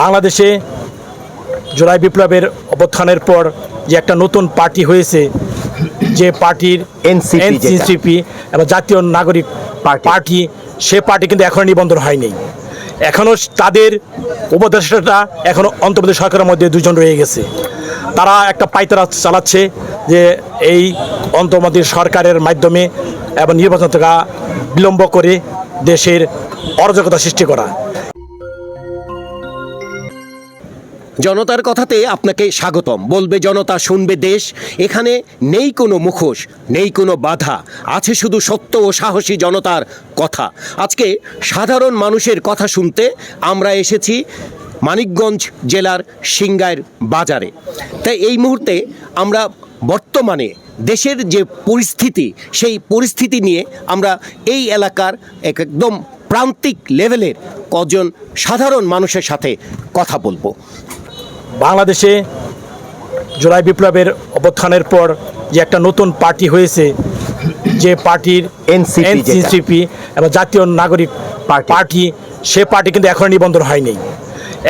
বাংলাদেশে জুলাই বিপ্লবের অবস্থানের পর যে একটা নতুন পার্টি হয়েছে যে পার্টির। এনসিপি এবং জাতীয় নাগরিক পার্টি। সে পার্টি কিন্তু এখনও নিবন্ধন হয়নি এখনও তাদের উপদেষ্টাটা এখনও অন্তর্বর্তী সরকারের মধ্যে দুজন রয়ে গেছে তারা একটা পাইতারা চালাচ্ছে যে এই অন্তর্বর্তী সরকারের মাধ্যমে এবং নির্বাচন থেকে বিলম্ব করে দেশের অরাজকতা সৃষ্টি করা জনতার কথাতে আপনাকে স্বাগতম। বলবে, জনতা শুনবে দেশ। এখানে নেই কোনো মুখোশ, নেই কোনো বাধা। আছে শুধু সত্য ও সাহসী জনতার কথা। আজকে সাধারণ মানুষের কথা শুনতে আমরা এসেছি মানিকগঞ্জ জেলার সিংগাইর বাজারে। তাই এই মুহূর্তে আমরা বর্তমানে দেশের যে পরিস্থিতি, সেই পরিস্থিতি নিয়ে আমরা এই এলাকার এক একদম প্রান্তিক লেভেলের কজন সাধারণ মানুষের সাথে কথা বলব। বাংলাদেশে জুলাই বিপ্লবের অবস্থানের পর যে একটা নতুন পার্টি হয়েছে যে পার্টির। এনসিপি এবং জাতীয় নাগরিক পার্টি। সে পার্টি কিন্তু এখনও নিবন্ধন হয়নি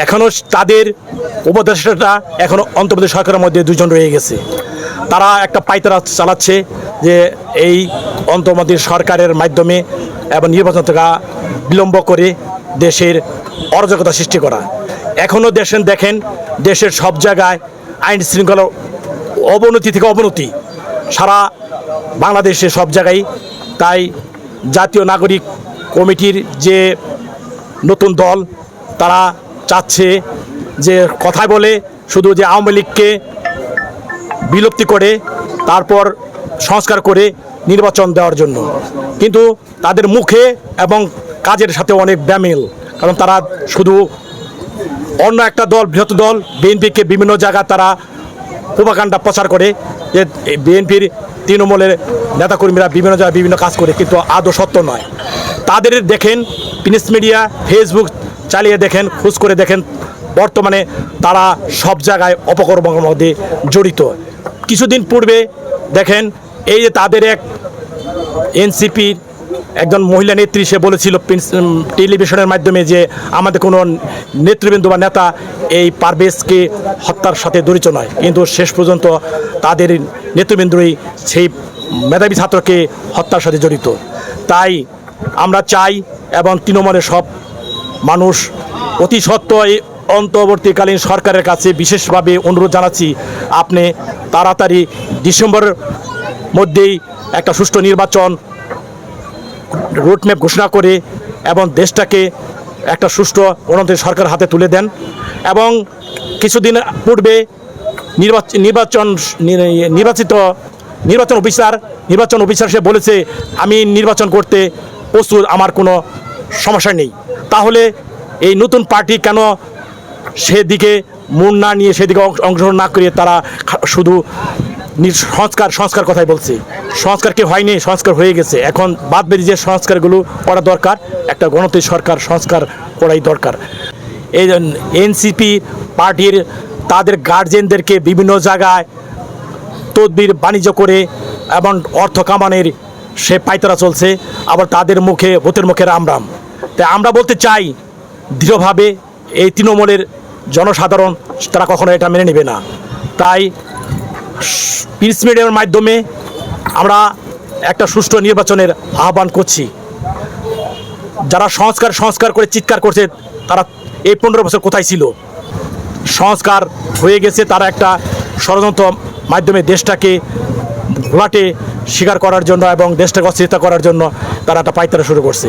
এখনও তাদের উপদেষ্টাটা এখনও অন্তর্বর্তী সরকারের মধ্যে দুজন রয়ে গেছে তারা একটা পাইতারা চালাচ্ছে যে এই অন্তর্বর্তী সরকারের মাধ্যমে এবং নির্বাচন থেকে বিলম্ব করে দেশের অরাজকতা সৃষ্টি করা এখনও দেশের দেখেন, দেশের সব জায়গায় আইন শৃঙ্খলা অবনতি থেকে অবনতি। সারা বাংলাদেশে সব জায়গায়। তাই জাতীয় নাগরিক কমিটির যে নতুন দল, তারা চাচ্ছে যে কথায় বলে, শুধু যে আওয়ামী লীগকে বিলুপ্তি করে, তারপর সংস্কার করে নির্বাচন দেওয়ার জন্য। কিন্তু তাদের মুখে এবং কাজের সাথে অনেক ব্যামিল, কারণ তারা শুধু অন্য একটা দল বৃহৎ দল, বিএনপিকে বিভিন্ন জায়গায় তারা প্রোপাকাণ্ডা প্রচার করে। যে বিএনপির তৃণমূলের নেতাকর্মীরা বিভিন্ন জায়গায় বিভিন্ন কাজ করে, কিন্তু আদৌ সত্য নয়। তাদের দেখেন, প্রিন্স মিডিয়া, ফেসবুক চালিয়ে দেখেন, খোঁজ করে দেখেন, বর্তমানে তারা সব জায়গায় অপকর্মের মধ্যে জড়িত। কিছুদিন পূর্বে দেখেন, এই যে তাদের এক এনসিপির একজন মহিলা নেত্রী, সে বলেছিল টেলিভিশনের মাধ্যমে যে আমাদের কোনো নেতৃবৃন্দ বা নেতা এই পারভেজকে হত্যার সাথে জড়িত নয়। কিন্তু শেষ পর্যন্ত তাদের নেতৃবৃন্দই সেই মেধাবী ছাত্রকে হত্যার সাথে জড়িত। তাই আমরা চাই এবং তৃণমূলের সব মানুষ অতি সত্ত্বর এই অন্তর্বর্তীকালীন সরকারের কাছে বিশেষভাবে অনুরোধ জানাচ্ছি, আপনি তাড়াতাড়ি ডিসেম্বরের মধ্যেই একটা সুষ্ঠু নির্বাচন রোডম্যাপ ঘোষণা করে এবং দেশটাকে একটা সুষ্ঠু গণতান্ত্রিক সরকার হাতে তুলে দেন এবং কিছুদিন পূর্বে নির্বাচন নির্বাচিত নির্বাচন অফিসার নির্বাচন অফিসার সে বলেছে, আমি নির্বাচন করতে প্রস্তুত, আমার কোনো সমস্যা নেই। তাহলে এই নতুন পার্টি কেন সেদিকে মন না নিয়ে সেদিকে অংশগ্রহণ না করে তারা শুধু সংস্কার সংস্কার কথাই বলছি। সংস্কার কি হয়নি? সংস্কার হয়ে গেছে। এখন বাদ বেরিয়ে যে সংস্কারগুলো করা দরকার, একটা গণতান্ত্রিক সরকার সংস্কার করাই দরকার। এই এনসিপি পার্টির তাদের গার্জেনদেরকে বিভিন্ন জায়গায় তদবির, বাণিজ্য করে এবং অর্থ কামানের সে পাইতারা চলছে। আবার তাদের মুখে, ভূতের মুখে রাম রাম। তাই আমরা বলতে চাই, দৃঢ়ভাবে এই তৃণমূলের জনসাধারণ তারা কখনো এটা মেনে নেবে না। তাই পিস মিডিয়ার মাধ্যমে আমরা একটা সুষ্ঠু নির্বাচনের আহ্বান করছি। যারা সংস্কার সংস্কার করে চিৎকার করছে, তারা এই পনেরো বছর কোথায় ছিল? সংস্কার হয়ে গেছে, তারা একটা ষড়যন্ত্র মাধ্যমে দেশটাকে ঘোলাটে স্বীকার করার জন্য এবং দেশটাকে অস্থিরতা করার জন্য তারা একটা পাইতারা শুরু করছে।